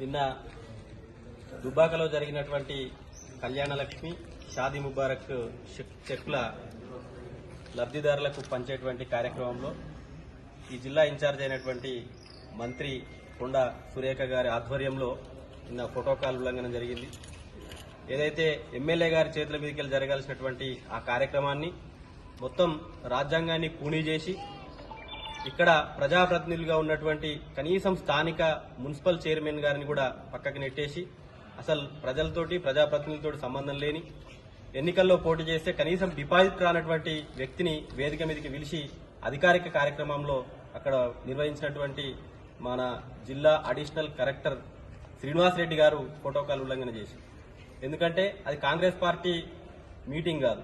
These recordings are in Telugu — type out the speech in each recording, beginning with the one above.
నిన్న దుబ్బాకలో జరిగినటువంటి కళ్యాణలక్ష్మి షాదీ ముబారక్ చెక్- చెక్కుల లబ్ధిదారులకు పంచేటువంటి కార్యక్రమంలో ఈ జిల్లా ఇన్ఛార్జ్ అయినటువంటి మంత్రి కొండ సురేఖ గారి ఆధ్వర్యంలో నిన్న ఫోటోకాల్ ఉల్లంఘన జరిగింది. ఏదైతే ఎమ్మెల్యే గారి చేతుల మీదకి జరగాల్సినటువంటి ఆ కార్యక్రమాన్ని మొత్తం రాజ్యాంగాన్ని పూణీ చేసి ఇక్కడ ప్రజాప్రతినిధులుగా ఉన్నటువంటి కనీసం స్థానిక మున్సిపల్ చైర్మన్ గారిని కూడా పక్కకి నెట్టేసి అసలు ప్రజలతోటి ప్రజాప్రతినిధులతోటి సంబంధం లేని ఎన్నికల్లో పోటీ చేస్తే కనీసం డిపాజిట్ రానటువంటి వ్యక్తిని వేదిక మీదకి పిలిచి అధికారిక కార్యక్రమంలో అక్కడ నిర్వహించినటువంటి మన జిల్లా అడిషనల్ కలెక్టర్ శ్రీనివాస్ రెడ్డి గారు ప్రోటోకాల్ ఉల్లంఘన చేసి ఎందుకంటే అది కాంగ్రెస్ పార్టీ మీటింగ్ కాదు.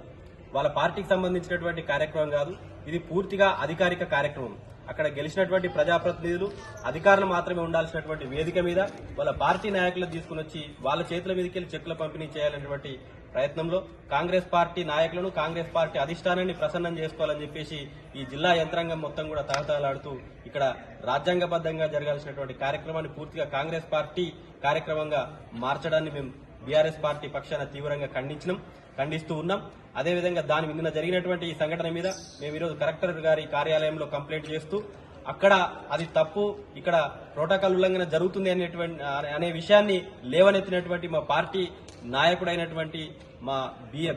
వాళ్ళ పార్టీకి సంబంధించినటువంటి కార్యక్రమం కాదు. ఇది పూర్తిగా అధికారిక కార్యక్రమం. అక్కడ గెలిచినటువంటి ప్రజాప్రతినిధులు అధికారులు మాత్రమే ఉండాల్సినటువంటి వేదిక మీద వాళ్ళ పార్టీ నాయకులు తీసుకుని వచ్చి వాళ్ళ చేతుల మీదకి వెళ్ళి చెక్కుల పంపిణీ చేయాలనేటువంటి ప్రయత్నంలో కాంగ్రెస్ పార్టీ నాయకులను కాంగ్రెస్ పార్టీ అధిష్టానాన్ని ప్రసన్నం చేసుకోవాలని చెప్పేసి ఈ జిల్లా యంత్రాంగం మొత్తం కూడా తహతహలాడుతూ ఇక్కడ రాజ్యాంగబద్ధంగా జరగాల్సినటువంటి కార్యక్రమాన్ని పూర్తిగా కాంగ్రెస్ పార్టీ కార్యక్రమంగా మార్చడాన్ని మేము బీఆర్ఎస్ పార్టీ పక్షాన తీవ్రంగా ఖండించినాం ఖండిస్తూ ఉన్నాం. అదేవిధంగా దాని నిన్న జరిగినటువంటి ఈ సంఘటన మీద మేము ఈరోజు కలెక్టర్ గారి కార్యాలయంలో కంప్లైంట్ చేస్తూ అక్కడ అది తప్పు ఇక్కడ ప్రోటోకాల్ ఉల్లంఘన జరుగుతుంది అనేటువంటి అనే విషయాన్ని లేవనెత్తినటువంటి మా పార్టీ నాయకుడైనటువంటి మా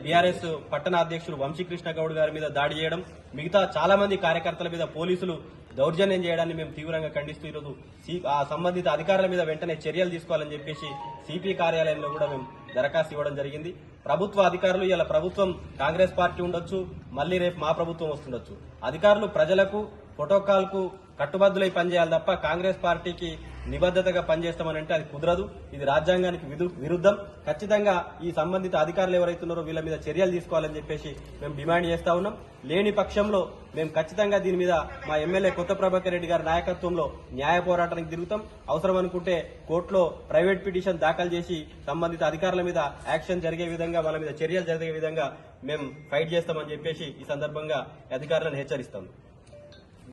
బీఆర్ఎస్ పట్టణ అధ్యక్షులు వంశీకృష్ణ గౌడ్ గారి మీద దాడి చేయడం మిగతా చాలా మంది కార్యకర్తల మీద పోలీసులు దౌర్జన్యం చేయడాన్ని మేము తీవ్రంగా ఖండిస్తూ ఈరోజు ఆ సంబంధిత అధికారుల మీద వెంటనే చర్యలు తీసుకోవాలని చెప్పేసి సిపి కార్యాలయంలో కూడా మేము దరఖాస్తు ఇవ్వడం జరిగింది. ప్రభుత్వ అధికారులు ఇలా ప్రభుత్వం కాంగ్రెస్ పార్టీ ఉండొచ్చు మళ్ళీ రేపు మా ప్రభుత్వం వస్తుండొచ్చు. అధికారులు ప్రజలకు ప్రోటోకాల్కు కట్టుబద్దులై పనిచేయాలి తప్ప కాంగ్రెస్ పార్టీకి నిబద్ధతగా పనిచేస్తామని అంటే అది కుదరదు. ఇది రాజ్యాంగానికి విరుద్ధం. ఖచ్చితంగా ఈ సంబంధిత అధికారులు ఎవరైతున్నారో వీళ్ళ మీద చర్యలు తీసుకోవాలని చెప్పేసి మేము డిమాండ్ చేస్తా ఉన్నాం. లేని పక్షంలో మేము ఖచ్చితంగా దీని మీద మా ఎమ్మెల్యే కొత్త ప్రభాకర్ రెడ్డి గారి నాయకత్వంలో న్యాయ పోరాటానికి తిరుగుతాం. అవసరం అనుకుంటే కోర్టులో ప్రైవేట్ పిటిషన్ దాఖలు చేసి సంబంధిత అధికారుల మీద యాక్షన్ జరిగే విధంగా వాళ్ళ మీద చర్యలు జరిగే విధంగా మేము ఫైట్ చేస్తామని చెప్పేసి ఈ సందర్భంగా అధికారులను హెచ్చరిస్తాం.